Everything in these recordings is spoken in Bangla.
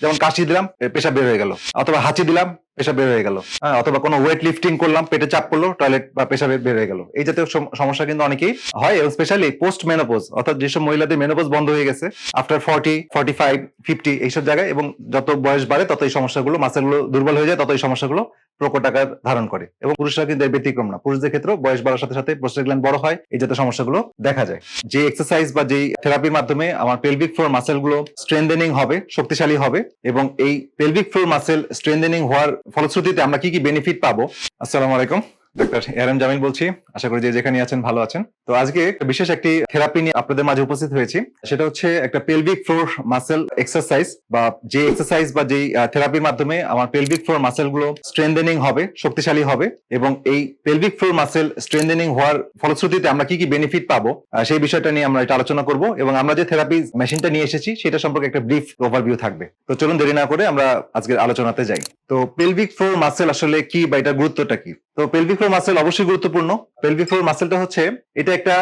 যেমন কাশি দিলাম পেশা বের হয়ে গেল। অথবা হাঁচি দিলাম পেশা বের হয়ে গেল। হ্যাঁ, অথবা কোনো ওয়েট লিফটিং করলাম পেটে চাপ করল টয়লেট বা পেশা বের হয়ে গেল। এই জাতীয় সম- সমস্যা কিন্তু অনেকেই হয় এবং স্পেশালি পোস্ট মেনোপোজ অর্থাৎ যেসব মহিলাদের মেনোপোজ বন্ধ হয়ে গেছে after forty forty five fifty এইসব জায়গায় এবং যত বয়স বাড়ে তত এই সমস্যাগুলো মাসেলগুলো দুর্বল হয়ে যায় তত এই সমস্যাগুলো প্রকট আকার ধারণ করে এবং পুরুষরা কিন্তু এর ব্যতিক্রম না। পুরুষদের ক্ষেত্রেও বয়স বাড়ার সাথে সাথে প্রস্টেট গ্ল্যান্ড বড় হয়, এই জাতীয় সমস্যাগুলো দেখা যায়। যে এক্সারসাইজ বা যেই থেরাপির মাধ্যমে আমার পেলভিক ফ্লোর মাসেলগুলো স্ট্রেন্দেনিং হবে, শক্তিশালী হবে এবং এই পেলভিক ফ্লোর মাসেল স্ট্রেন্দেনিং হওয়ার ফলশ্রুতিতে আমরা কি কি বেনিফিট পাবো? আসসালামু আলাইকুম। ডাক্তার এরএম জামিল বলছি। আশা করি যে যেখানে আছেন ভালো আছেন। তো আজকে বিশেষ একটি থেরাপি নিয়ে আপনাদের মাঝে উপস্থিত হয়েছি। সেটা হচ্ছে একটা পেলভিক ফ্লোর মাসেল এক্সারসাইজ বা যে এক্সারসাইজ বা যেই থেরাপির মাধ্যমে আমার পেলভিক ফ্লোর মাসেলগুলো স্ট্রেন্থেনিং হবে, শক্তিশালী হবে এবং এই পেলভিক ফ্লোর মাসেল স্ট্রেন্থেনিং হওয়ার ফলশ্রুতিতে আমরা কি কি বেনিফিট পাবো সেই বিষয়টা নিয়ে আমরা এটা আলোচনা করব এবং আমরা যে থেরাপি মেশিনটা নিয়ে এসেছি সেটা সম্পর্কে একটা ব্রিফ ওভারভিউ থাকবে। তো চলুন দেরি না করে আমরা আজকের আলোচনাতে যাই। তো পেলভিক ফ্লোর মাসেল আসলে কি বা এটার গুরুত্বটা কি? তো পেলভিক ফ্লোর মাসেল অবশ্যই গুরুত্বপূর্ণ। পেলভিক ফ্লোর মাসেলটা হচ্ছে, এটা একটা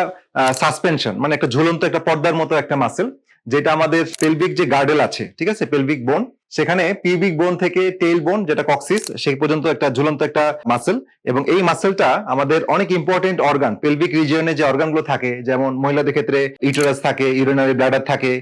সাসপেনশন মানে একটা ঝুলন্ত একটা পর্দার মতো একটা মাসেল যেটা আমাদের পেলভিক যে গার্ডেল আছে, ঠিক আছে? পেলভিক বোন সেখানে পিবিক বোন থেকে টেইল বোন যেটা কক্সিস সেই পর্যন্ত একটা ঝুলন্ত একটা মাসেল এবং এই মাসেলটা আমাদের অনেক ইম্পর্টেন্ট অর্গান পেলভিক রিজিয়নে যে অর্গানগুলো থাকে, যেমন মহিলাদের ক্ষেত্রে ইউটেরাস থাকে ইউরিনারি ব্লাডার থাকে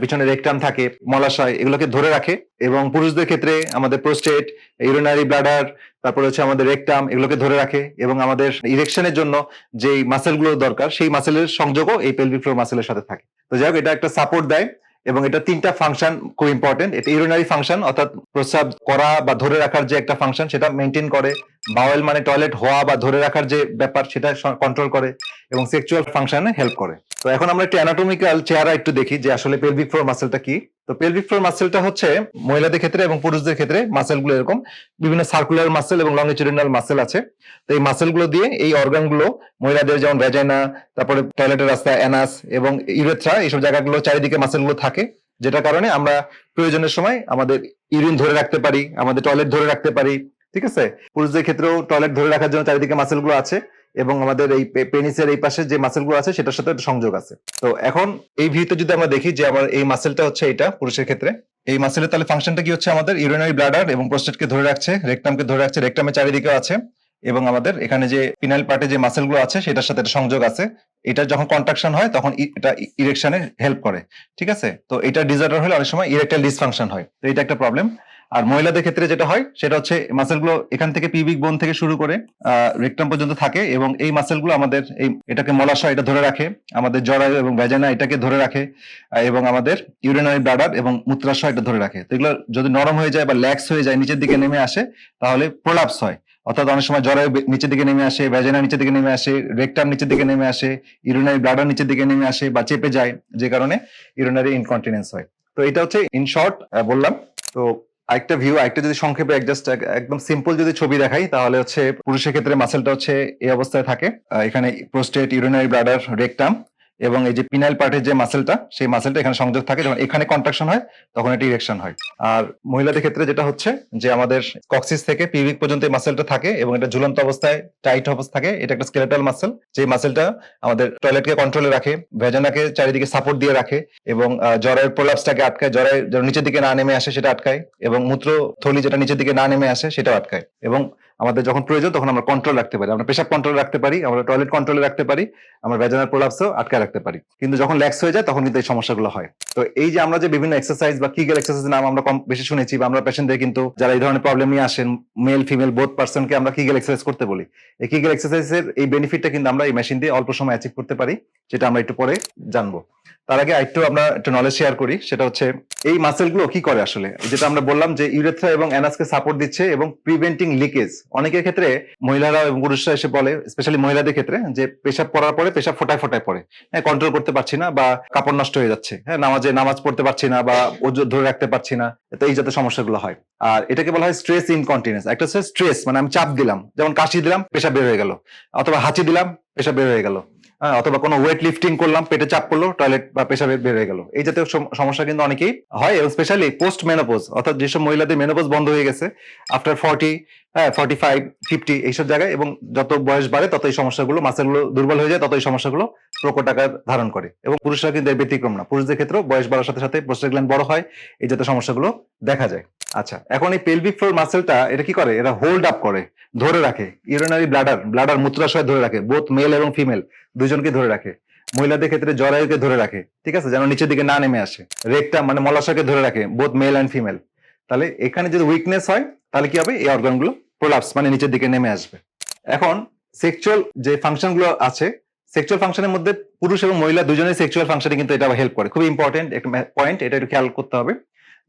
পিছনে রেকটাম থাকে, মলাশয়, এগুলোকে ধরে রাখে এবং পুরুষদের ক্ষেত্রে আমাদের প্রোস্টেট ইউরিনারি ব্লাডার তারপরে হচ্ছে আমাদের রেকটাম এগুলোকে ধরে রাখে এবং আমাদের ইরেকশনের জন্য যে মাসেলগুলো দরকার, সেই মাসেলের সংযোগও এই পেলভিক ফ্লোর মাসেলের সাথে থাকে। তো যাই হোক, এটা একটা সাপোর্ট দেয় এবং এটা তিনটা ফাংশন খুব ইম্পর্টেন্ট এটা ইউরিনারি ফাংশন অর্থাৎ প্রস্রাব করা বা ধরে রাখার যে একটা ফাংশন সেটা মেনটেন করে। বাওয়েল মানে টয়লেট হওয়া বা ধরে রাখার যে ব্যাপার, সেটা কন্ট্রোল করে এবং সেক্সুয়াল ফাংশনে হেল্প করে। তো এখন আমরা একটু অ্যানাটমিক্যাল চেহারা একটু দেখি যে আসলে পেলভিক ফ্লোর মাসেলটা কি। তো পেলভিক ফ্লোর মাসেলটা হচ্ছে মহিলাদের ক্ষেত্রে এবং পুরুষদের ক্ষেত্রে মাসেলগুলো এরকম। বিভিন্ন সার্কুলার মাসেল এবং লংগিচুডিনাল মাসেল আছে। তো এই মাসেলগুলো দিয়ে এই অর্গানগুলো মহিলাদের যেমন ভেজাইনা তারপরে টয়লেটের রাস্তা অ্যানাস এবং ইউরেথ্রা এইসব জায়গাগুলো চারিদিকে মাসেলগুলো থাকে, যেটার কারণে আমরা প্রয়োজনের সময় আমাদের ইউরিন ধরে রাখতে পারি, আমাদের টয়লেট ধরে রাখতে পারি, ঠিক আছে? পুরুষদের ক্ষেত্রেও টয়লেট ধরে রাখার জন্য চারিদিকে মাসেলগুলো আছে। এবং আমাদের এই পেনিসের এই পাশে যে মাসেলগুলো আছে, সেটার সাথে সংযোগ আছে। তো এখন এই ভিউতে যদি আমরা দেখি যে আমার এই মাসেলটা হচ্ছে এটা, পুরুষের ক্ষেত্রে, এই মাসেলের তাহলে ফাংশনটা কি হচ্ছে আমাদের? ইউরিনারি ব্লাডার এবং প্রোস্টেটকে ধরে রাখছে রেকটামকে ধরে রাখছে রেকটামের চারিদিকে আছে এবং আমাদের এখানে যে পিনাল পার্টে যে মাসেলগুলো আছে, সেটার সাথে একটা সংযোগ আছে। এটা যখন কন্ট্রাকশন হয়, তখন এটা ইরেকশনে হেল্প করে, ঠিক আছে? তো এটা ডিজার্টার হলে অনেক সময় ইরেকটাইল ডিসফাংশন হয়। তো এটা একটা প্রবলেম আর মহিলাদের ক্ষেত্রে যেটা হয়, সেটা হচ্ছে মাসেলগুলো এখান থেকে পিবিক বোন থেকে শুরু করে রেকটাম পর্যন্ত থাকে এবং এই মাসেলগুলো আমাদের এই এটাকে মলাশয় এটা ধরে রাখে, আমাদের জরায়ু এবং ভেজানা এটাকে ধরে রাখে এবং আমাদের ইউরিনারি ব্লাডার এবং মূত্রাশয় এটা ধরে রাখে। তো এগুলো যদি নরম হয়ে যায় বা ল্যাক্স হয়ে যায়, নিচের দিকে নেমে আসে, তাহলে প্রলাপস হয়। অর্থাৎ অনেক সময় জরায়ু নিচের দিকে নেমে আসে ভেজানা নিচের দিকে নেমে আসে রেকটাম নিচের দিকে নেমে আসে ইউরিনারি ব্লাডার নিচের দিকে নেমে আসে বা চেপে যায়, যে কারণে ইউরিনারি ইনকন্টিনেন্স হয়। তো এটা হচ্ছে ইন শর্ট বললাম। তো আরেকটা ভিউ আরেকটা যদি সংক্ষেপে জাস্ট একদম সিম্পল যদি ছবি দেখাই, তাহলে হচ্ছে পুরুষের ক্ষেত্রে মাসেলটা হচ্ছে এই অবস্থায় থাকে। এখানে প্রোস্টেট ইউরিনারি ব্লাডার রেকটাম এবং এই যে পিনাইল পার্টের যে মাসেলটা সেই মাসেলটা এখানে সংযোগ থাকে যখন এখানে কন্ট্রাকশন হয়, তখন এটি ইরেকশন হয়। আর মহিলাদের ক্ষেত্রে যেটা হচ্ছে যে আমাদের কক্সিস থেকে পিভিক পর্যন্ত এই মাসেলটা থাকে এবং এটা ঝুলন্ত অবস্থায় টাইট অবস্থা থাকে, এটা একটা স্কেলেটাল মাসেল যে মাসেলটা আমাদের টয়লেটকে কন্ট্রোলে রাখে, ভেজানাকে চারিদিকে সাপোর্ট দিয়ে রাখে এবং জ্বরের প্রলাপসটাকে আটকায় জরায়ের যেন নিচের দিকে না নেমে আসে সেটা আটকায় এবং মূত্র থলি যেটা নিচের দিকে না নেমে আসে সেটাও আটকায় এবং আমাদের যখন প্রয়োজন তখন আমরা কন্ট্রোল রাখতে পারি। আমরা পেশাব কন্ট্রোল রাখতে পারি, আমরা টয়লেট কন্ট্রোলে রাখতে পারি, আমরা ভেজানার প্রলাপসও আটকায় রাখতে পারি। কিন্তু যখন ল্যাক্স হয়ে যায় তখন কিন্তু এই সমস্যাগুলো হয়। তো এই যে আমরা যে বিভিন্ন এক্সারসাইজ বা কিগেল এক্সারসাইজ নাম আমরা কম বেশি শুনেছি বা আমরা পেশেন্টদের কিন্তু যারা এই ধরনের প্রবলেম নিয়ে আসেন মেল ফিমেল বোথ পার্সনকে আমরা কিগেল এক্সারসাইজ করতে বলি। এই কিগেল এক্সারসাইজের এই বেনিফিটটা কিন্তু আমরা এই মেশিন দিয়ে অল্প সময় অ্যাচিভ করতে পারি, যেটা আমরা একটু পরে জানব। তার আগে একটু আমরা একটু নলেজ শেয়ার করি, সেটা হচ্ছে এই মাসেলগুলো কি করে আসলে? যেটা আমরা বললাম যে ইউরেথ্রা এবং অ্যানাসকে সাপোর্ট দিচ্ছে এবং প্রিভেন্টিং লিকেজ অনেকের ক্ষেত্রে মহিলারা এবং পুরুষরা এসে বলে স্পেশালি মহিলাদের ক্ষেত্রে, যে পেশাব পড়ার পরে পেশাব ফোটায় ফোটায় পড়ে। হ্যাঁ কন্ট্রোল করতে পারছি না বা কাপড় নষ্ট হয়ে যাচ্ছে। হ্যাঁ নামাজে নামাজ পড়তে পারছি না বা ওজন ধরে রাখতে পারছি না। তো এই জাতীয় সমস্যাগুলো হয়। আর এটাকে বলা হয় স্ট্রেস ইনকন্টিনেন্স একটা হচ্ছে স্ট্রেস মানে আমি চাপ দিলাম। যেমন কাশি দিলাম, পেশাব বের হয়ে গেল। অথবা হাঁচি দিলাম, পেশাব বের হয়ে গেল। অথবা কোনো ওয়েট লিফটিং করলাম, পেটে চাপ করল টয়লেট বা পেশাবে বের হয়ে গেল। এই জাতীয় সম- সমস্যা কিন্তু অনেকেই হয়, এবং স্পেশালি পোস্ট মেনোপোজ অর্থাৎ যেসব মহিলাদের মেনোপোজ বন্ধ হয়ে গেছে আফটার ফর্টি হ্যাঁ ফর্টি ফাইভ ফিফটি এইসব জায়গায়, এবং যত বয়স বাড়ে, তত এই সমস্যাগুলো মাসেলগুলো দুর্বল হয়ে যায়, তত এই সমস্যাগুলো প্রকট আকার ধারণ করে। এবং পুরুষরা কিন্তু এর ব্যতিক্রম না। পুরুষদের ক্ষেত্রেও বয়স বাড়ার সাথে সাথে প্রস্টেট গ্ল্যান্ড বড় হয়, এই জাতীয় সমস্যাগুলো দেখা যায়। আচ্ছা এখন এই পেলভিক ফ্লোর মাসেলটা এটা কি করে? এটা হোল্ড আপ করে, ধরে রাখে। ইউরিনারি ব্লাডার ব্লাডার মূত্রাশয় ধরে রাখে বোথ মেল এবং ফিমেল দুজনকে ধরে রাখে। মহিলাদের ক্ষেত্রে জরায়ুকে ধরে রাখে, ঠিক আছে? যেন নিচের দিকে না নেমে আসে। রেকটা মানে মলাশয়কে ধরে রাখে বোথ মেল অ্যান্ড ফিমেল তাহলে এখানে যদি উইকনেস হয়, তাহলে কি হবে? এই অর্গানগুলো প্রোলাপস মানে নিচের দিকে নেমে আসবে। এখন সেক্সুয়াল যে ফাংশনগুলো আছে সেক্সুয়াল ফাংশনের মধ্যে পুরুষ এবং মহিলা দুজনের সেক্সুয়াল ফাংশনে কিন্তু এটা হেল্প করে। খুব ইম্পর্টেন্ট একটা পয়েন্ট এটা একটু খেয়াল করতে হবে।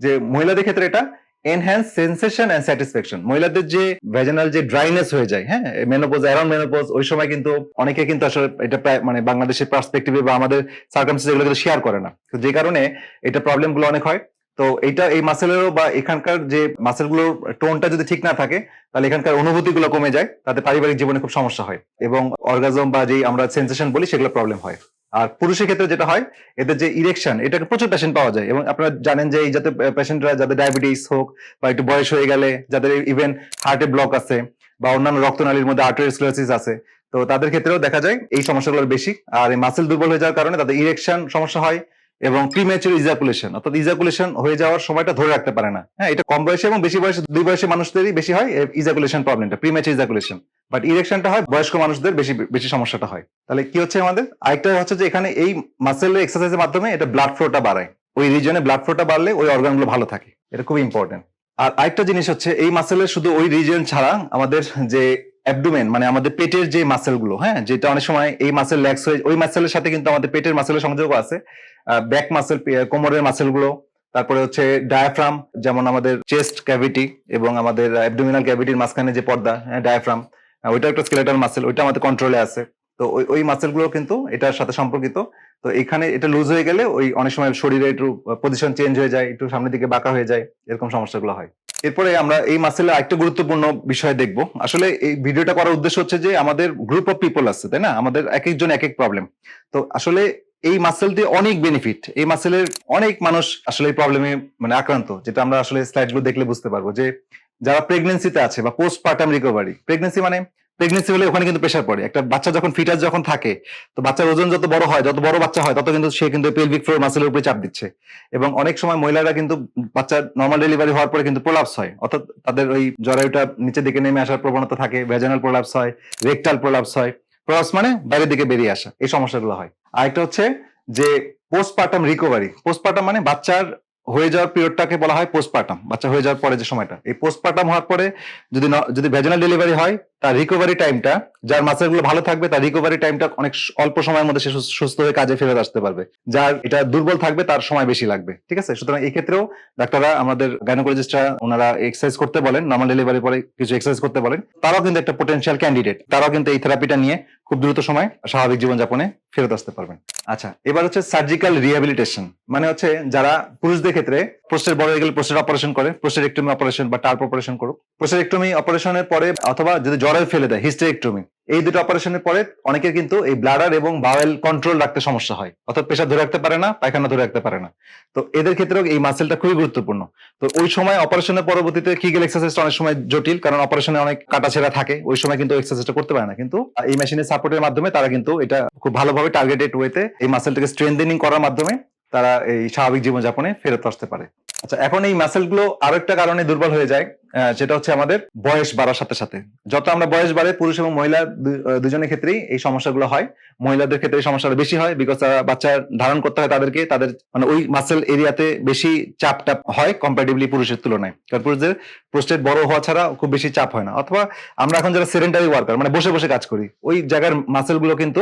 যে মহিলাদের ক্ষেত্রে এটা এনহ্যান্স সেন্সেশন এন্ড স্যাটিসফ্যাকশন মহিলাদের যে ভেজানাল যে ড্রাইনেস হয়ে যায় হ্যাঁ মেনোপোজ অ্যারাউন্ড মেনোপোজ ওই সময় কিন্তু অনেকে কিন্তু আসলে এটা প্রায় মানে বাংলাদেশের পার্সপেক্টিভে বা আমাদের সার্কামস্টেন্স এগুলো কিন্তু শেয়ার করে না। তো যে কারণে এটা প্রবলেমগুলো অনেক হয়। তো এইটা এই মাসেলেরও বা এখানকার যে মাসেলগুলোর টোনটা যদি ঠিক না থাকে, তাহলে এখানকার অনুভূতিগুলো কমে যায়, তাতে পারিবারিক জীবনে খুব সমস্যা হয় এবং অর্গাজম বা যেই আমরা সেন্সেশন বলি, সেগুলো প্রবলেম হয়। আর পুরুষের ক্ষেত্রে যেটা হয়, এদের যে ইরেকশন এটাকে প্রচুর পেশেন্ট পাওয়া যায়। এবং আপনারা জানেন যে এই যাতে পেশেন্টরা যাদের ডায়াবেটিস হোক বা একটু বয়স হয়ে গেলে যাদের ইভেন হার্টে ব্লক আছে বা অন্যান্য রক্তনালীর মধ্যে আর্টারিওস্ক্লেরোসিস আছে, তো তাদের ক্ষেত্রেও দেখা যায় এই সমস্যাগুলো বেশি। আর এই মাসেল দুর্বল হয়ে যাওয়ার কারণে তাদের ইরেকশন সমস্যা হয়। এবং প্রিমেচুর ইজাকুলেশন অর্থাৎ ইজাকুলেশন হয়ে যাওয়ার সময়টা ধরে রাখতে পারে না। হ্যাঁ এটা কম বয়সে এবং বেশি বয়সে, দুই বয়সী মানুষদেরই বেশি হয় ইজাকুলেশন প্রবলেমটা প্রিমেচুর ইজাকুলেশন বাট ইরেকশনটা হয়, বয়স্ক মানুষদের বেশি বেশি সমস্যাটা হয়। তাহলে কি হচ্ছে আমাদের? আরেকটা হচ্ছে যে এখানে এই মাসেল এক্সারসাইজের মাধ্যমে এটা ব্লাড ফ্লোটা বাড়ায়। ওই রিজনে ব্লাড ফ্লোটা বাড়লে ওই অর্গানগুলো ভালো থাকে। এটা খুব ইম্পর্টেন্ট আর আরেকটা জিনিস হচ্ছে, এই মাসেলের শুধু ওই রিজন ছাড়া আমাদের যে অ্যাবডোমেন মানে আমাদের পেটের যে মাসেলগুলো হ্যাঁ যেটা অনেক সময় এই মাসেল ল্যাক্স হয়ে, ওই মাসেলের সাথে কিন্তু আমাদের পেটের মাসেলের সংযোগ আছে। ব্যাক মাসেল কোমরের মাসেলগুলো, তারপরে হচ্ছে ডায়াফ্রাম যেমন আমাদের চেস্ট ক্যাভিটি এবং আমাদের অ্যাবডোমিনাল ক্যাভিটির মাঝখানে যে পর্দা ডায়াফ্রাম ওইটা একটা স্কেলেটাল মাসেল ওইটা আমাদের কন্ট্রোলে আছে। তো ওই ওই মাসেলগুলো কিন্তু এটার সাথে সম্পর্কিত। তো এখানে এটা লুজ হয়ে গেলে ওই অনেক সময় শরীরে একটু পজিশন চেঞ্জ হয়ে যায়, একটু সামনের দিকে বাঁকা হয়ে যায়, এরকম সমস্যাগুলো হয়। এরপরে আমরা এই মাসেলের আরেকটা গুরুত্বপূর্ণ বিষয় দেখব। আসলে এই ভিডিওটা করার উদ্দেশ্য হচ্ছে যে আমাদের গ্রুপ অফ পিপল আছে, তাই না? আমাদের এক একজন এক এক প্রবলেম তো আসলে এই মাসেলটি অনেক বেনিফিট এই মাসেলের অনেক মানুষ আসলে এই প্রবলেমে মানে আক্রান্ত, যেটা আমরা আসলে স্লাইডগুলো দেখলে বুঝতে পারব যে যারা প্রেগনেন্সিতে আছে বা পোস্ট পার্টাম রিকভারি প্রেগনেন্সি মানে প্রেগনেন্সি হলে ওখানে কিন্তু প্রেশার পড়ে। একটা বাচ্চা যখন ফিটাস যখন থাকে, তো বাচ্চার ওজন যত বড় হয়, যত বড় বাচ্চা হয়, তত কিন্তু সে কিন্তু পেলভিক ফ্লোর মাসেলের উপরে চাপ দিচ্ছে। এবং অনেক সময় মহিলারা কিন্তু বাচ্চার নর্মাল ডেলিভারি হওয়ার পরে কিন্তু প্রলাপস হয়। অর্থাৎ তাদের ওই জরায়ুটা নিচের দিকে নেমে আসার প্রবণতা থাকে ভেজানাল প্রলাপস হয় রেকটাল প্রলাপস হয়। প্রলাপস মানে বাইরের দিকে বেরিয়ে আসা, এই সমস্যাগুলো হয়। আরেকটা হচ্ছে যে পোস্টপার্টাম রিকভারি পোস্টপার্টাম মানে বাচ্চার হয়ে যাওয়ার পিরিয়ডটাকে বলা হয় পোস্টপার্টাম বাচ্চা হয়ে যাওয়ার পরে যে সময়টা। এই পোস্টপার্টাম হওয়ার পরে যদি যদি ভেজেনাল ডেলিভারি হয় তার রিকভারি টাইমটা যার মাসেলগুলো ভালো থাকবে, তার রিকভারি টাইমটা অনেক অল্প সময়ের মধ্যে সে সুস্থ হয়ে কাজে ফেরত আসতে পারবে। যার এটা দুর্বল থাকবে, তার সময় বেশি লাগবে, ঠিক আছে? সুতরাং এই ক্ষেত্রেও ডাক্তাররা আমাদের গাইনোকোলজিস্টরা ওনারা এক্সারসাইজ করতে বলেন নর্মাল ডেলিভারি পরে কিছু এক্সারসাইজ করতে বলেন। তারাও কিন্তু একটা পোটেনশিয়াল ক্যান্ডিডেট তারাও কিন্তু এই থেরাপিটা নিয়ে খুব দ্রুত সময় স্বাভাবিক জীবনযাপনে ফেরত আসতে পারবেন। আচ্ছা এবার হচ্ছে সার্জিক্যাল রিহ্যাবিলিটেশন মানে হচ্ছে যারা পুরুষদের ক্ষেত্রে প্রস্টেট বড় হয়ে গেলে প্রস্টেট অপারেশন করে প্রস্টেটেক্টমি অপারেশন বা টার্প অপারেশন করুক। প্রস্টেটেক্টমি অপারেশনের পরে অথবা যদি জরায়ু ফেলে দেয় হিস্টেরেক্টমি এই দুটো অপারেশনের পরে অনেকের কিন্তু এই ব্লাডার এবং বাওয়েল কন্ট্রোল রাখতে সমস্যা হয়। অর্থাৎ পেশা ধরে রাখতে পারে না, পায়খানা ধরে রাখতে পারে না। তো এদের ক্ষেত্রেও এই মাসেলটা খুবই গুরুত্বপূর্ণ। তো ওই সময় অপারেশনের পরবর্তীতে কিগেল এক্সারসাইজটা অনেক সময় জটিল? কারণ অপারেশনে অনেক কাটাছেড়া থাকে, ওই সময় কিন্তু এক্সারসাইজটা করতে পারে না। কিন্তু এই মেশিনের সাপোর্টের মাধ্যমে তারা কিন্তু এটা খুব ভালোভাবে টার্গেটেড ওয়েতে এই মাসেলটাকে স্ট্রেন্থেনিং করার মাধ্যমে তারা এই স্বাভাবিক জীবনযাপনে ফেরত আসতে পারে। আচ্ছা এখন এই মাসেলগুলো আরও একটা কারণে দুর্বল হয়ে যায় সেটা হচ্ছে আমাদের বয়স বাড়ার সাথে সাথে। যত আমরা বয়স বাড়ে, পুরুষ এবং মহিলা দুজনের ক্ষেত্রেই এই সমস্যাগুলো হয়। মহিলাদের ক্ষেত্রে এই সমস্যাটা বেশি হয় বিকজ তারা বাচ্চা ধারণ করতে হয় তাদেরকে, তাদের মানে ওই মাসেল এরিয়াতে বেশি চাপ টাপ হয় কম্পারেটিভলি পুরুষের তুলনায়। কারণ পুরুষদের প্রোস্টেট বড় হওয়া ছাড়া খুব বেশি চাপ হয় না। অথবা আমরা এখন যারা সেরেন্টারি ওয়ার্কার মানে বসে বসে কাজ করি, ওই জায়গার মাসেলগুলো কিন্তু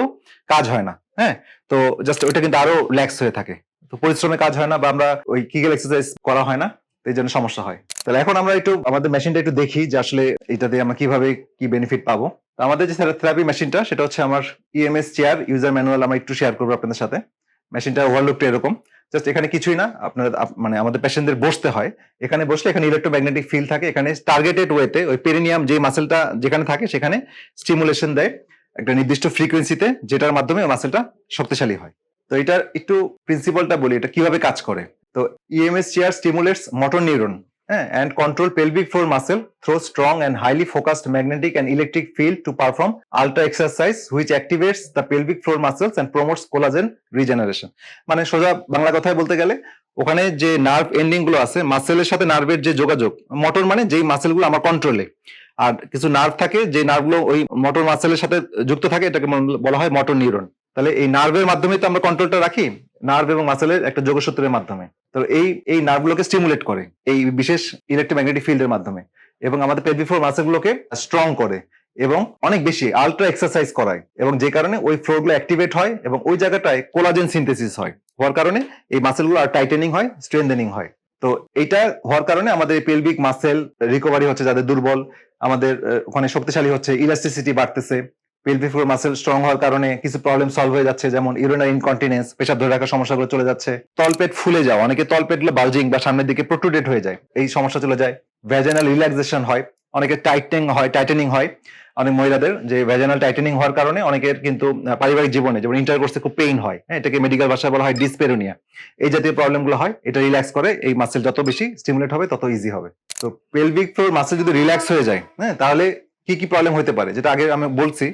কাজ হয় না হ্যাঁ? তো জাস্ট ওইটা কিন্তু আরও ল্যাক্স হয়ে থাকে। তো পরিশ্রমে কাজ হয় না বা আমরা ওই কিগেল এক্সারসাইজ করা হয় না এই জন্য সমস্যা হয়। তাহলে এখন আমরা একটু, আমাদের মেশিনটা একটু দেখি যে আসলে এটাতে আমরা কীভাবে কি বেনিফিট পাবো। আমাদের যে থেরাপি মেশিনটা সেটা হচ্ছে আমার ইএমএস চেয়ার ইউজার ম্যানুয়াল আমরা একটু শেয়ার করব আপনাদের সাথে। মেশিনটার ওভারলুকটা এরকম। জাস্ট এখানে কিছুই না, আপনার মানে আমাদের পেশেন্টদের বসতে হয়। এখানে বসলে এখানে ইলেকট্রোম্যাগনেটিক ফিল থাকে, এখানে টার্গেটেড ওয়েতে ওই পেরিনিয়াম যে মাসেলটা যেখানে থাকে, সেখানে স্টিমুলেশন দেয়। একটা নির্দিষ্ট ফ্রিকোয়েন্সিতে যেটার মাধ্যমে মাসেলটা শক্তিশালী হয়। তো এটার একটু প্রিন্সিপালটা বলি, এটা কীভাবে কাজ করে? তো EMS chair stimulates motor neuron হ্যাঁ and control pelvic floor muscle through strong and highly focused magnetic and electric field to perform ultra exercise which activates the pelvic floor muscles and promotes collagen regeneration মানে সোজা বাংলা কথায় বলতে গেলে, ওখানে যে নার্ভ এন্ডিংগুলো আছে মাসেলের সাথে নার্ভের যে যোগাযোগ মোটর মানে যেই মাসেলগুলো আমার কন্ট্রোলে আর কিছু নার্ভ থাকে যে নার্ভগুলো ওই মোটর মাসেলের সাথে যুক্ত থাকে, এটাকে বলা হয় মোটর নিউরন তাহলে এই নার্ভের মাধ্যমে তো আমরা কন্ট্রোলটা রাখি নার্ভ এবং মাসেলের একটা যোগসূত্রের মাধ্যমে। তো এই এই নার্ভগুলোকে স্টিমুলেট করে, এই বিশেষ ইলেকট্রোম্যাগনেটিক ফিল্ডের মাধ্যমে। এবং আমাদের পেলভিক ফ্লোর মাসেলগুলোকে স্ট্রং করে এবং অনেক বেশি আলট্রা এক্সারসাইজ করায়। এবং যে কারণে ওই ফ্লোরগুলো অ্যাক্টিভেট হয় এবং ওই জায়গাটায় কোলাজেন সিনথেসিস হয়। হওয়ার কারণে এই মাসেলগুলো আর টাইটেনিং হয় স্ট্রেন্থেনিং হয়। তো এটা হওয়ার কারণে আমাদের পেলভিক মাসেল রিকভারি হচ্ছে যাদের দুর্বল, আমাদের ওখানে শক্তিশালী হচ্ছে ইলাস্টিসিটি বাড়তেছে। পেলভিক ফ্লোর মাসেল স্ট্রং হওয়ার কারণে কিছু প্রবলেম সলভ হয়ে যাচ্ছে, যেমন ইউরিনারি ইনকন্টিনেন্স পেশাব ধরে রাখার সমস্যাগুলো চলে যাচ্ছে। তলপেট ফুলে যাওয়া, অনেকে তলপেটগুলো বালজিং বা সামনের দিকে প্রোট্রুডেড হয়ে যায়, এই সমস্যা চলে যায়। ভ্যাজানাল রিল্যাক্সেশন হয়, অনেকে টাইটেনিং হয় টাইটেনিং হয়। অনেক মহিলাদের যে ভ্যাজানাল টাইটেনিং হওয়ার কারণে অনেকের কিন্তু পারিবারিক জীবনে যেমন ইন্টারকোর্সে খুব পেইন হয় হ্যাঁ এটাকে মেডিকেল ভাষায় বলা হয় ডিসপেরোনিয়া এই জাতীয় প্রবলেমগুলো হয়, এটা রিল্যাক্স করে, এই মাসেল যত বেশি স্টিমুলেট হবে, তত ইজি হবে। তো পেলভিক ফ্লোর মাসেল যদি রিল্যাক্স হয়ে যায় হ্যাঁ তাহলে কি কি প্রবলেম হতে পারে? যেটা আগে আমি বলছি,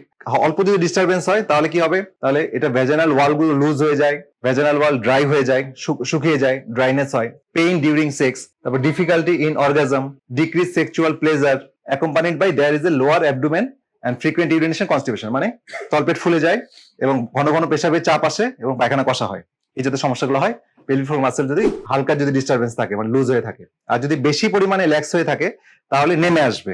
অল্প যদি ডিস্টারবেন্স হয়, তাহলে কি হবে? তাহলে এটা ভেজানাল ওয়ালগুলো লুজ হয়ে যায় ভেজানাল ওয়াল ড্রাই হয়ে যায় শুকিয়ে যায় ড্রাইনেস হয়। পেইন ডিউরিং সেক্স তারপর difficulty in orgasm decrease sexual pleasure accompanied by there is a lower abdomen and frequent urination constipation মানে তলপেট ফুলে যায় এবং ঘন ঘন পেশাবে চাপ আসে এবং পায়খানা কষা হয়। এই যাতে সমস্যাগুলো হয় পেলভিক মাসেল যদি হালকা যদি ডিস্টারবেন্স থাকে মানে লুজ হয়ে থাকে। আর যদি বেশি পরিমাণে ল্যাক্স হয়ে থাকে, তাহলে নেমে আসবে।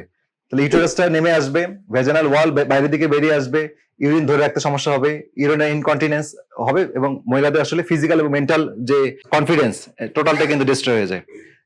তাহলে ইউটেরাসটা নেমে আসবে ভেজানাল ওয়াল বাইরের দিকে বেরিয়ে আসবে ইউরিন ধরে রাখতে সমস্যা হবে ইউরিনারি ইনকন্টিনেন্স হবে এবং মহিলাদের আসলে ফিজিক্যাল এবং মেন্টাল যে কনফিডেন্স টোটালটা কিন্তু ডিস্টার্ব হয়ে যায়।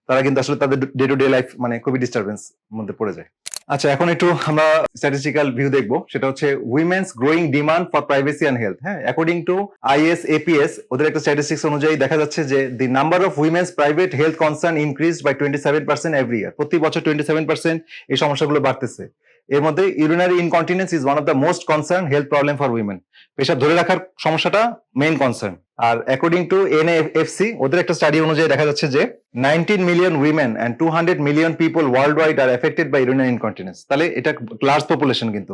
তারা কিন্তু আসলে তাদের ডে টু ডে লাইফ মানে খুবই ডিস্টারবেন্স মধ্যে পড়ে যায়। আচ্ছা এখন একটু আমরা স্ট্যাটিস্টিক্যাল ভিউ দেখব। সেটা হচ্ছে women's growing demand for privacy and health হ্যাঁ অ্যাকর্ডিং টু আইএস এপিএস ওদের একটা স্ট্যাটিস্টিক্স অনুযায়ী দেখা যাচ্ছে যে the number of women's private health concern increase by twenty seven percent every year প্রতি বছর টোয়েন্টি সেভেন পার্সেন্ট এই সমস্যাগুলো বাড়তেছে। এর মধ্যে urinary incontinence is one of the most concern health problem for women পেশাব ধরে রাখার সমস্যাটা মেইন কনসার্ন আর অ্যাকর্ডিং টু এনএফসি ওদের একটা স্টাডি অনুযায়ী দেখা যাচ্ছে যে nineteen million women and two hundred million people worldwide are affected by urinary incontinence তাহলে এটা লার্জ পপুলেশন কিন্তু।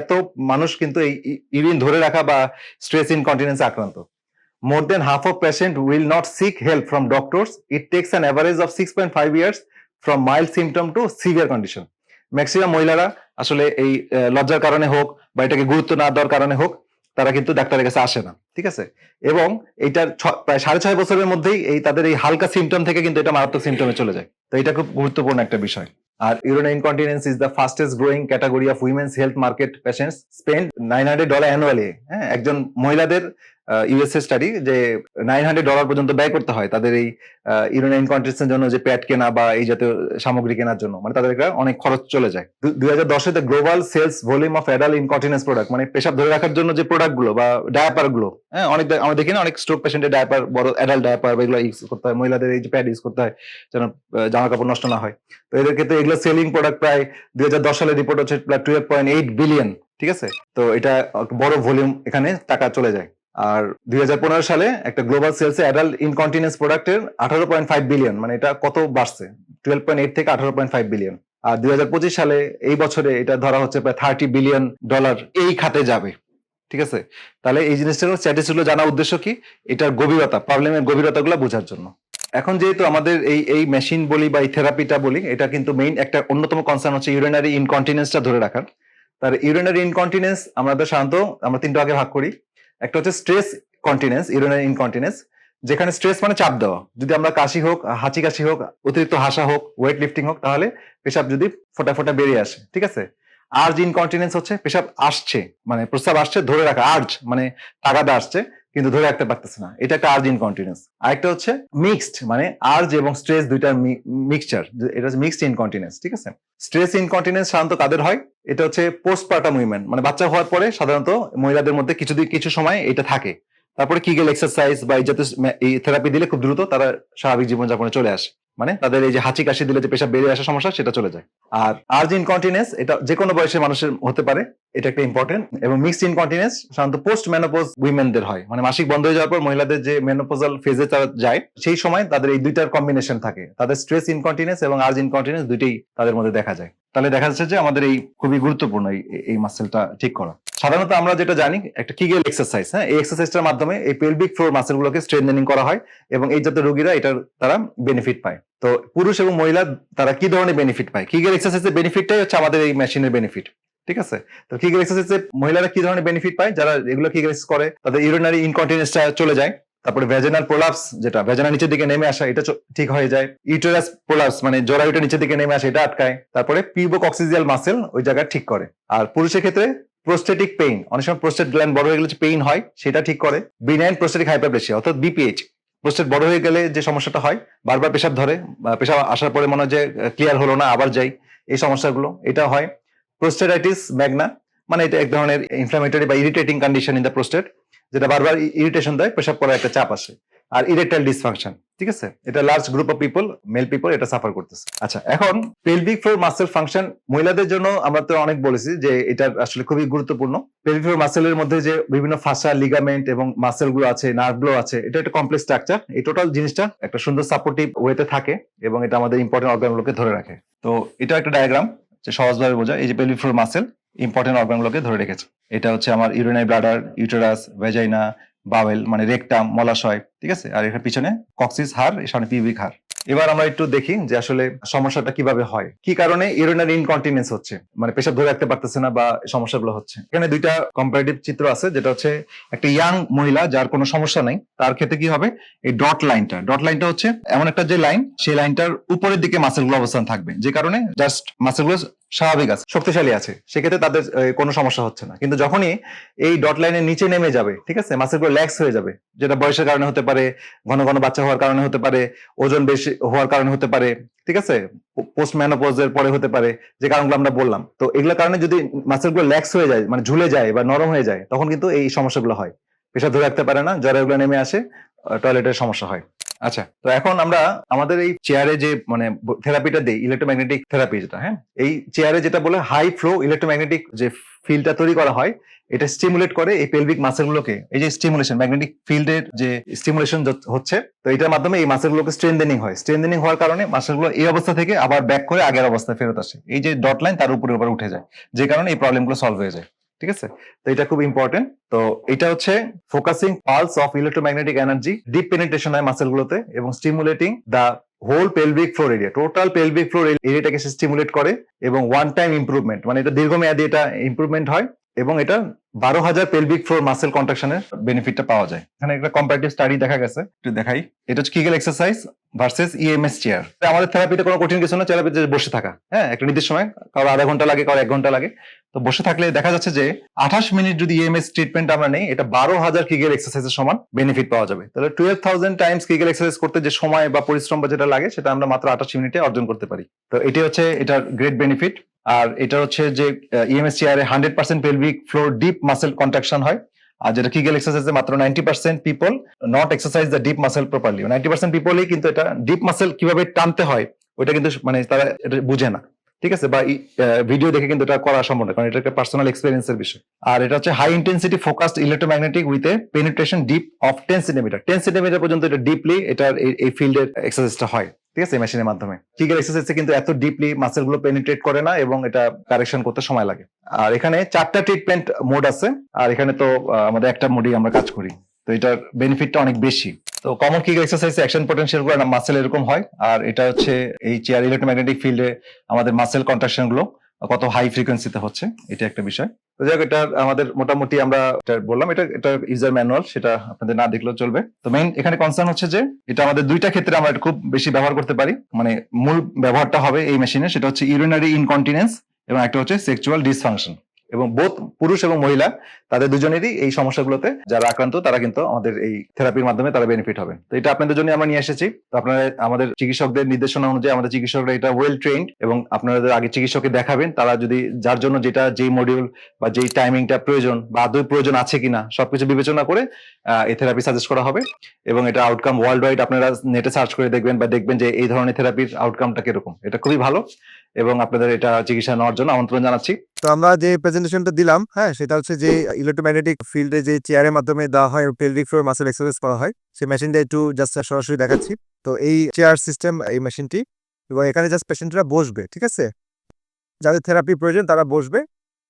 এত মানুষ কিন্তু এই ইউরিন ধরে রাখা বা স্ট্রেস ইনকন্টিনেন্স আক্রান্ত। More than half of patient will not seek help from doctors it takes an average of six point five years from mild symptom to severe condition maximum মহিলারা আসলে এই লজ্জার কারণে হোক বা এটাকে গুরুত্ব না দেওয়ার কারণে হোক তারা কিন্তু ডাক্তারের কাছে আসে না, ঠিক আছে? এবং এইটার ছ- প্রায় সাড়ে ছয় বছরের মধ্যেই এই তাদের এই হালকা সিমটম থেকে কিন্তু এটা মারাত্মক সিমটমে চলে যায়। তো এটা খুব গুরুত্বপূর্ণ একটা বিষয়। আর urine incontinence is the fastest growing category of women's health market patients spend nine hundred dollar annually হ্যাঁ? একজন মহিলাদের ইউএসএ স্টাডি যে নাইন হান্ড্রেড ডলার পর্যন্ত ব্যয় করতে হয় তাদের এই ইউরিনারি ইনকন্টিনেন্সের জন্য যে প্যাড কেনা বা এই জাতীয় সামগ্রী কেনার জন্য মানে তাদের অনেক খরচ চলে যায়। দুই হাজার দশে global sales volume of adult incontinence product মানে পেশাব ধরে রাখার জন্য যে প্রোডাক্টগুলো বা ডায়াপারগুলো হ্যাঁ অনেক আমরা দেখি না, অনেক স্ট্রোক পেশেন্টের ডায়াপার বড় অ্যাডাল্ট ডায়াপার বা এগুলো ইউজ করতে হয়, মহিলাদের এই যে প্যাড ইউজ করতে হয়, যেন জামা কাপড় নষ্ট না হয়। তো এদের ক্ষেত্রে এগুলো সেলিং প্রোডাক্ট প্রায় দুই হাজার দশ সালে রিপোর্ট হচ্ছে প্রায় টুয়েলভ পয়েন্ট এইট বিলিয়ন ঠিক আছে? তো এটা বড় ভলিউম এখানে টাকা চলে যায়। আর দুই হাজার পনেরো সালে একটা গ্লোবাল সেলসে অ্যাডাল্ট ইনকন্টিনেন্স প্রোডাক্টের আঠারো পয়েন্ট ফাইভ বিলিয়ন মানে এটা কত বাড়ছে? টুয়েলভ পয়েন্ট এইট থেকে আঠারো পয়েন্ট ফাইভ বিলিয়ন আর দুই হাজার পঁচিশ সালে এই বছরে এটা ধরা হচ্ছে প্রায় থার্টি বিলিয়ন ডলার এই খাতে যাবে। ঠিক আছে? তাহলে এই জিনিসটার স্ট্যাটিস্টিক জানার উদ্দেশ্য কি? এটার গভীরতা প্রবলেমের গভীরতাগুলো বোঝার জন্য। এখন যেহেতু আমাদের এই এই মেশিন বলি বা এই থেরাপিটা বলি, এটা কিন্তু মেইন একটা অন্যতম কনসার্ন হচ্ছে ইউরিনারি ইনকন্টিনেন্সটা ধরে রাখার। তার ইউরিনারি ইনকন্টিনেন্স আমাদের সাধারণত, আমরা তিনটা আগে ভাগ করি। একটা হচ্ছে স্ট্রেস কন্টিনেন্স ইউরিনারি ইনকন্টিনেন্স যেখানে স্ট্রেস মানে চাপ দেওয়া। যদি আমরা কাশি হোক, হাঁচি কাশি হোক, অতিরিক্ত হাসা হোক ওয়েট লিফটিং হোক, তাহলে পেশাব যদি ফোটা ফোটা বেরিয়ে আসে, ঠিক আছে? আর্জ ইনকন্টিনেন্স হচ্ছে, পেশাব আসছে মানে প্রস্রাব আসছে, ধরে রাখা আর্জ মানে তাগাদা আসছে কিন্তু ধরে রাখতে পারতেছে না। এটা একটা আর্জ ইনকন্টিনেন্স আরেকটা হচ্ছে মিক্সড মানে আর্জ এবং স্ট্রেস দুইটার মিক্সচার এটা হচ্ছে মিক্সড ইনকন্টিনেন্স ঠিক আছে? স্ট্রেস ইনকন্টিনেন্স সাধারণত কাদের হয়? এটা হচ্ছে পোস্টপার্টাম উইমেন মানে বাচ্চা হওয়ার পরে সাধারণত মহিলাদের মধ্যে কিছুদিন কিছু সময় এটা থাকে। তারপরে কি গেল এক্সারসাইজ বা এই জাতীয় থেরাপি দিলে খুব দ্রুত তারা স্বাভাবিক জীবনযাপনে চলে আসে। মানে তাদের এই যে হাঁচি কাশি দিলে যে পেশা বেরিয়ে আসার সমস্যা, সেটা চলে যায়। আর আর্জ ইনকন্টিনেন্স এটা যে কোনো বয়সের মানুষের হতে পারে, এটা একটা ইম্পর্টেন্ট এবং মিক্সড ইনকন্টিনেন্স সাধারণত পোস্ট মেনোপোজ উইমেনদের হয়। মানে মাসিক বন্ধ হয়ে যাওয়ার পর মহিলাদের যে মেনোপোজাল ফেজে তারা যায়, সেই সময় তাদের এই দুইটার কম্বিনেশন থাকে। তাদের স্ট্রেস ইনকন্টিনেন্স এবং আর্জ ইনকন্টিনেন্স দুইটাই তাদের মধ্যে দেখা যায়। তাহলে দেখা যাচ্ছে যে আমাদের এই খুবই গুরুত্বপূর্ণ এই মাসেলটা ঠিক করা। সাধারণত আমরা যেটা জানি, একটা কিগেল এক্সারসাইজ হ্যাঁ? এই এক্সারসাইজটার মাধ্যমে এই পেলভিক ফ্লোর মাসেলগুলোকে স্ট্রেন্থেনিং করা হয় এবং এই জাতীয় রোগীরা এটার, তারা বেনিফিট পায়। তো পুরুষ এবং মহিলা তারা কি ধরনের বেনিফিট পায়? কিগেল এক্সারসাইজের বেনিফিটটাই হচ্ছে আমাদের এই মেশিনের বেনিফিট ঠিক আছে? তো কিগেল এক্সারসাইজে মহিলারা কি ধরনের বেনিফিট পায়? যারা এগুলো কিগেল করে, তাদের ইউরিনারি ইনকন্টিনেন্সটা চলে যায়। তারপরে ভেজেনাল প্রোলাপস যেটা ভেজেনা নিচের দিকে নেমে আসা, এটা ঠিক হয়ে যায়। ইউটেরাস প্রোলাপস মানে জরায়ুটা নিচের দিকে নেমে আসা, এটা আটকায়। তারপরে পিউবোকক্সিজিয়াল মাসেল ওই জায়গায় ঠিক করে। আর পুরুষের ক্ষেত্রে প্রোস্টেটিক পেইন অনেক সময় প্রোস্টেট গ্ল্যান্ড বড় হয়ে গেলে পেইন হয়, সেটা ঠিক করে। বিনাইন প্রোস্টেটিক হাইপারপ্লেসিয়া অর্থাৎ বিপিএইচ প্রোস্টেট বড় হয়ে গেলে যে সমস্যাটা হয়, বারবার পেশাব ধরে পেশাব আসার পরে মনে হয় যে ক্লিয়ার হলো না, আবার যাই, এই সমস্যাগুলো, এটা হয়। প্রোস্টেটাইটিস ম্যাগনা মানে এটা এক ধরনের ইনফ্লামেটরি বা irritating condition in the prostate যেটা বারবার ইরিটেশন দেয়, পেশাব করার একটা চাপ আসে। আর ইরেকটাইল ডিসফাংশন ঠিক আছে? এটা large group of people male people এটা সাফার করতেছে। আচ্ছা এখন পেলভিক ফ্লোর মাসেল ফাংশন মহিলাদের জন্য আমরা তো অনেক বলেছি যে এটা আসলে খুবই গুরুত্বপূর্ণ। পেলভিক ফ্লোর মাসেলের মধ্যে যে বিভিন্ন ফাসা লিগামেন্ট এবং মাসেলগুলো আছে নার্ভগুলো আছে, এটা একটা কমপ্লেক্স স্ট্রাকচার এই টোটাল জিনিসটা একটা সুন্দর সাপোর্টিভ ওয়েতে থাকে এবং এটা আমাদের ইম্পর্টেন্ট অর্গানগুলোকে ধরে রাখে। তো এটা একটা ডায়াগ্রাম সহজভাবে বোঝায়। এই যে পেলভিক ফ্লোর মাসেল ইম্পর্টেন্ট অর্গানগুলোকে ধরে রেখেছে। এটা হচ্ছে আমার urinary bladder uterus vagina bowel মানে রেকটাম মলাশয় ঠিক আছে? আর এখানে পিছনে কক্সিস হার সামনে পিউবিক হার এবার আমরা একটু দেখি যে আসলে সমস্যাটা কীভাবে হয়। কি কারণে ইউরিনারি ইনকন্টিনেন্স হচ্ছে? মানে পেশাব ধরে রাখতে পারতেছে না বা সমস্যাগুলো হচ্ছে। এখানে দুইটা কম্পারেটিভ চিত্র আছে, যেটা হচ্ছে একটা ইয়াং মহিলা যার কোনো সমস্যা নেই, তার ক্ষেত্রে কি হবে? এই ডট লাইনটা ডট লাইনটা হচ্ছে এমন একটা যে লাইন সেই লাইনটার উপরের দিকে মাসেলগুলো অবস্থান থাকবে। যে কারণে জাস্ট মাসেলগুলো স্বাভাবিক আছে, শক্তিশালী আছে। সেক্ষেত্রে তাদের কোনো সমস্যা হচ্ছে না। কিন্তু যখনই এই ডট লাইনের নিচে নেমে যাবে, ঠিক আছে? মাসেলগুলো ল্যাক্স হয়ে যাবে, যেটা বয়সের কারণে হতে পারে ঘন ঘন বাচ্চা হওয়ার কারণে হতে পারে, ওজন বেশি হওয়ার কারণে হতে পারে, ঠিক আছে? পোস্ট ম্যানোপোজের পরে হতে পারে, যে কারণগুলো আমরা বললাম। তো এগুলোর কারণে যদি মাসেলগুলো ল্যাক্স হয়ে যায় মানে ঝুলে যায় বা নরম হয়ে যায়, তখন কিন্তু এই সমস্যাগুলো হয়। পেশা ধরে রাখতে পারে না জ্বরের নেমে আসে টয়লেটের সমস্যা হয়। আচ্ছা তো এখন আমরা আমাদের এই চেয়ারে যে মানে থেরাপিটা দিই ইলেকট্রোম্যাগনেটিক থেরাপি যেটা হ্যাঁ? এই চেয়ারে যেটা বলে হাই ফ্লো ইলেকট্রোম্যাগনেটিক যে ফিল্ডটা তৈরি করা হয়, এটা স্টিমুলেট করে এই পেলভিক মাসেলগুলোকে এই যে স্টিমুলেশন ম্যাগনেটিক ফিল্ডের যে স্টিমুলেশন হচ্ছে, তো এটার মাধ্যমে এই মাসেলগুলোকে স্ট্রেন্থেনিং হয়। স্ট্রেন্থেনিং হওয়ার কারণে মাসেলগুলো এই অবস্থা থেকে আবার ব্যাক করে আগের অবস্থায় ফেরত আসে। এই যে ডট লাইন তার উপরে উপরে উঠে যায়, যে কারণে এই প্রবলেমগুলো সলভ হয়ে যায়। ঠিক আছে? তো এটা খুব ইম্পর্টেন্ট তো এটা হচ্ছে focusing pulse of electromagnetic energy deep penetration হয় মাসেলগুলোতে এবং stimulating the whole pelvic floor area total pelvic floor এরিয়াটাকে stimulate করে এবং ওয়ান টাইম ইম্প্রুভমেন্ট মানে এটা দীর্ঘমেয়াদী এটা ইম্প্রুভমেন্ট হয়। এবং এটা বারো হাজার পেলভিক ফ্লোর মাসেল কন্ট্রাকশনের বেনিফিটটা পাওয়া যায়। এখানে একটা কম্পারেটিভ স্টাডি দেখা গেছে, একটু দেখাই। এটা হচ্ছে Kegel exercise versus EMS chair আমাদের থেরাপিতে কোনো কঠিন কিছু না থেরাপিতে বসে থাকা হ্যাঁ? একটা নির্দিষ্ট সময়, কারও আধা ঘণ্টা লাগে, কারও এক ঘণ্টা লাগে। তো বসে থাকলে দেখা যাচ্ছে যে আঠাশ মিনিট যদি ইএমএস ট্রিটমেন্ট আমরা নেই, এটা বারো হাজার কিগেল এক্সারসাইজের সমান বেনিফিট পাওয়া যাবে। তাহলে twelve thousand times Kegel exercise করতে যে সময় বা পরিশ্রম বা যেটা লাগে, সেটা আমরা মাত্র আঠাশ মিনিটে অর্জন করতে পারি। তো এটি হচ্ছে এটার গ্রেট বেনিফিট আর এটা হচ্ছে যে ইএমএস চেয়ারে hundred percent pelvic floor deep muscle contraction হয়। আর যেটা কিগেল এক্সারসাইজে মাত্র ninety percent people not exercise the deep muscle properly ninety percent পিপলই কিন্তু এটা ডিপ মাসেল কীভাবে টানতে হয়, ওইটা কিন্তু মানে তারা বুঝে না। ঠিক আছে? বা ভিডিও দেখে কিন্তু এটা করা সম্ভব না, কারণ এটা একটা পার্সোনাল এক্সপিরিয়েন্সের বিষয়। আর এটা হচ্ছে high intensity focused electromagnetic with a penetration deep of ten centimetre ten centimetre পর্যন্ত এটা ডিপলি এটার এই ফিল্ডের এক্সারসাইজটা হয়। ঠিক আছে মেশিনের মাধ্যমে। ফিগার এক্সারসাইজে কিন্তু এত ডিপলি মাসেলগুলো পেনিট্রেট করে না এবং এটা কারেকশন করতে সময় লাগে। আর এখানে চারটা ট্রিটমেন্ট মোড আছে, আর এখানে তো আমাদের একটা মোডেই আমরা কাজ করি। তো এটার বেনিফিটটা অনেক বেশি। তো কমন কিক এক্সারসাইজ অ্যাকশন পটেনশিয়ালগুলো মাসেল এরকম হয়। আর এটা হচ্ছে এই চেয়ার ইলেকট্রোম্যাগনেটিক ফিল্ডে আমাদের মাসেল কন্ট্রাকশনগুলো কত হাই ফ্রিকোয়েন্সিতে হচ্ছে, এটা একটা বিষয়। তো যাই এটা আমাদের মোটামুটি আমরা এটা বললাম, এটা এটা ইউজার ম্যানুয়াল সেটা আপনাদের না দেখলেও চলবে। তো মেইন এখানে কনসার্ন হচ্ছে যে, এটা আমাদের দুইটা ক্ষেত্রে আমরা এটা খুব বেশি ব্যবহার করতে পারি। মানে মূল ব্যবহারটা হবে এই মেশিনে সেটা হচ্ছে ইউরিনারি ইনকন্টিনেন্স এবং একটা হচ্ছে সেক্সুয়াল ডিসফাংশন এবং বোধ পুরুষ এবং মহিলা, তাদের দুজনেরই এই সমস্যাগুলোতে যারা আক্রান্ত, তারা কিন্তু আমাদের এই থেরাপির মাধ্যমে তারা বেনিফিট হবে। তো এটা আপনাদের জন্য আমরা নিয়ে এসেছি। তো আপনারা আমাদের চিকিৎসকদের নির্দেশনা অনুযায়ী আমাদের চিকিৎসকরা এটা ওয়েল ট্রেন্ড এবং আপনাদের আগে চিকিৎসককে দেখাবেন। তারা যদি যার জন্য যেটা, যেই মডিউল বা যেই টাইমিংটা প্রয়োজন বা আদৌ প্রয়োজন আছে কিনা, সবকিছু বিবেচনা করে এই থেরাপি সাজেস্ট করা হবে এবং এটা আউটকাম ওয়ার্ল্ড ওয়াইড আপনারা নেটে সার্চ করে দেখবেন বা দেখবেন যে এই ধরনের থেরাপির আউটকামটা কীরকম। এটা খুবই ভালো। এবং আপনাদের এটা চিকিৎসা নেওয়ার জন্য আমন্ত্রণ জানাচ্ছি। তো আমরা যে প্রেজেন্টেশনটা দিলাম হ্যাঁ সেটা হচ্ছে যে ইলেকট্রোম্যাগনেটিক ফিল্ডে যে চেয়ারের মাধ্যমে দেওয়া হয় পেলভিক ফ্লোর মাসেল এক্সারসাইজ করা হয়, সেই মেশিনটা একটু জাস্ট সরাসরি দেখাচ্ছি। তো এই চেয়ার সিস্টেম এই মেশিনটি এবং এখানে জাস্ট পেশেন্টরা বসবে, ঠিক আছে? যাদের থেরাপি প্রয়োজন তারা বসবে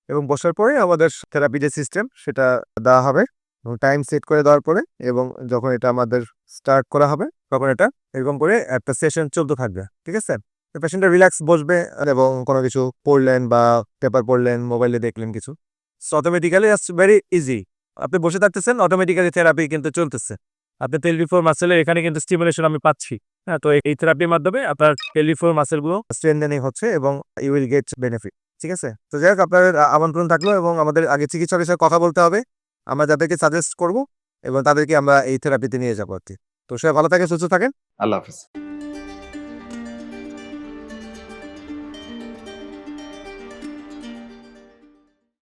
এবং বসার পরে আমাদের থেরাপি যে সিস্টেম সেটা দেওয়া হবে এবং টাইম সেট করে দেওয়ার পরে এবং যখন এটা আমাদের স্টার্ট করা হবে, তখন এটা এরকম করে একটা সেশন চলতে থাকবে, ঠিক আছে? পেশেন্টটা রিল্যাক্স বসবে এবং কোনো কিছু পড়লেন বা পেপার পড়লেন মোবাইলে দেখলেন কিছু so automatically just very easy আপনি বসে থাকতেছেন অটোমেটিক্যালি থেরাপি কিন্তু চলতেছে। আপনি টেলিফোর মাসেলের এখানে কিন্তু স্টিমুলেশন আমি পাচ্ছি। হ্যাঁ তো এই থেরাপির মাধ্যমে আপনার টেলিফোর মাসেলগুলো স্ট্রেন্থেনিং হচ্ছে এবং ইউ উইল গেট বেনিফিট ঠিক আছে? তো যাই হোক আপনার আমন্ত্রণ থাকল এবং আমাদের আগে চিকিৎসকের সাথে কথা বলতে হবে। আমরা যাদেরকে সাজেস্ট করব এবং তাদেরকে আমরা এই থেরাপিতে নিয়ে যাব আর কি। তো সবাই ভালো থাকে সুস্থ থাকেন। আল্লাহ হাফিজ।